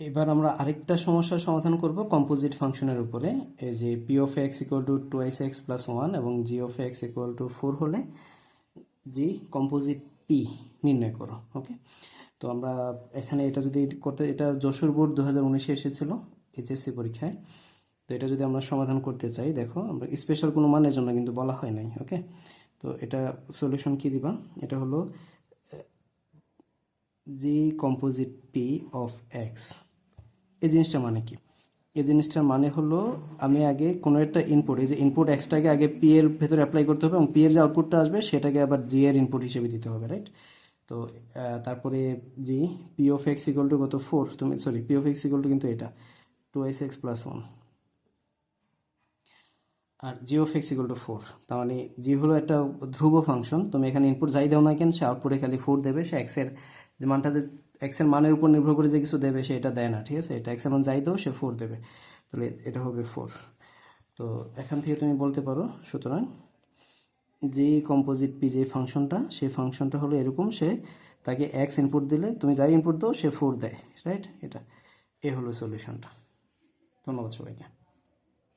এবার আমরা আরেকটা সমস্যার সমাধান করব কম্পোজিট ফাংশনের উপরে। এই যে P of X equal to two S X plus one এবং G of X equal to four হলে জি কম্পোজিট পি নির্ণয় করো ওকে তো আমরা এখানে এটা যদি করতে, এটা যশোর বোর্ড দু হাজার উনিশে এসেছিল এইচএসসি পরীক্ষায়। তো এটা যদি আমরা সমাধান করতে চাই, দেখো, আমরা স্পেশাল কোনো মানের জন্য কিন্তু বলা হয় নাই ওকে তো এটা সলিউশন কি দিবা? এটা হলো G composite P of X এই জিনিসটা মানে কি? এই জিনিসটার মানে হলো আমি আগে কোনো একটা ইনপুট এই যে ইনপুট এক্সটাকে আগে পি এর ভেতরে অ্যাপ্লাই করতে হবে এবং পি এর যে আউটপুটটা আসবে সেটাকে আবার জি এর ইনপুট হিসেবে দিতে হবে রাইট তো তারপরে G P of X equal to কত? ফোর তুমি sorry P of X equal to কিন্তু এটা two S X plus one R G of X equal to four তার মানে জি হলো একটা ধ্রুব ফাংশন তুমি এখানে ইনপুট যাই দাও না কেন, সে আউটপুটে খালি ফোর দেবে, সে এক্সের যে মানটা যে এক্সের মানের উপর নির্ভর করে যে কিছু দেবে, সে এটা দেয় না, ঠিক আছে? এটা এক্সের মান যাই দাও, সে ফোর দেবে। তাহলে এটা হবে ফোর তো এখান থেকে তুমি বলতে পারো, সুতরাং যে কম্পোজিট পি যে ফাংশনটা, সেই ফাংশনটা হলো এরকম, সে তাকে এক্স ইনপুট দিলে, তুমি যাই ইনপুট দাও, সে ফোর দেয় রাইট এটা, এ হলো সলিউশনটা ধন্যবাদ সবাইকে।